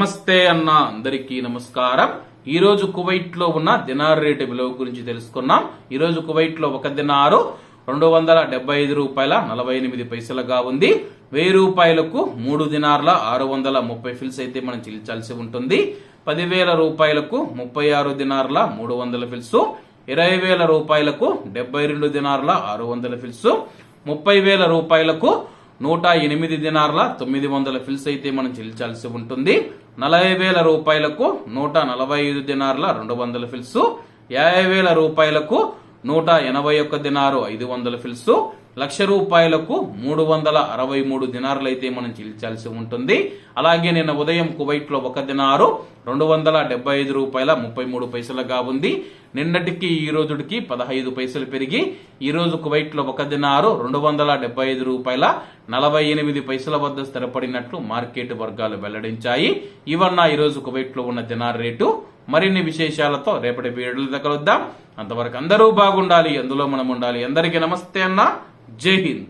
నమస్తే అన్న అందరికీ నమస్కారం. ఈ రోజు కువైట్లో ఉన్న దినార్ రేటు విలువ గురించి తెలుసుకున్నాం. ఈ రోజు కువైట్లో ఒక దినారు రెండు వందల డెబ్బై ఐదు రూపాయల నలభై ఎనిమిది పైసలుగా ఉంది. వెయ్యి రూపాయలకు మూడు దినార్ల ఆరు వందల ముప్పై ఫిల్స్ అయితే మనం చెల్లించాల్సి ఉంటుంది. పదివేల రూపాయలకు ముప్పై ఆరు దినార్ల మూడు వందల ఫిల్స్. ఇరవై వేల రూపాయలకు డెబ్బై రెండు దినార్ల ఆరు వందల ఫిల్స్. ముప్పై వేల రూపాయలకు నూట ఎనిమిది దినార్ల తొమ్మిది వందల ఫిల్స్ అయితే మనం చెల్లించాల్సి ఉంటుంది. నలభై వేల రూపాయలకు నూట నలభై ఐదు దినార్ల రెండు వందల ఫిల్స్. యాభై వేల రూపాయలకు నూట ఎనభై ఒక్క దినారు ఐదు వందల ఫిల్స్. లక్ష రూపాయలకు మూడు వందల అరవై మూడు దినారులైతే మనం చెల్లించాల్సి ఉంటుంది. అలాగే నిన్న ఉదయం కువైట్లో ఒక దినారు రెండు వందల డెబ్బై ఐదు రూపాయల ముప్పై మూడు పైసలుగా ఉంది. నిన్నటికి ఈ రోజుకి పదహైదు పైసలు పెరిగి ఈరోజు కువైట్లో ఒక దినారు రెండు వందల డెబ్బై ఐదు రూపాయల నలభై ఎనిమిది పైసల వద్ద స్థిరపడినట్లు మార్కెట్ వర్గాలు వెల్లడించాయి. ఇవన్న ఈరోజు కువైట్లో ఉన్న దినార్ రేటు. మరిన్ని విశేషాలతో రేపటి వీడియోలో కలుద్దాం. అంతవరకు అందరూ బాగుండాలి. అందులో మనం ఉండాలి. అందరికీ నమస్తే అన్నా. जय हिंद।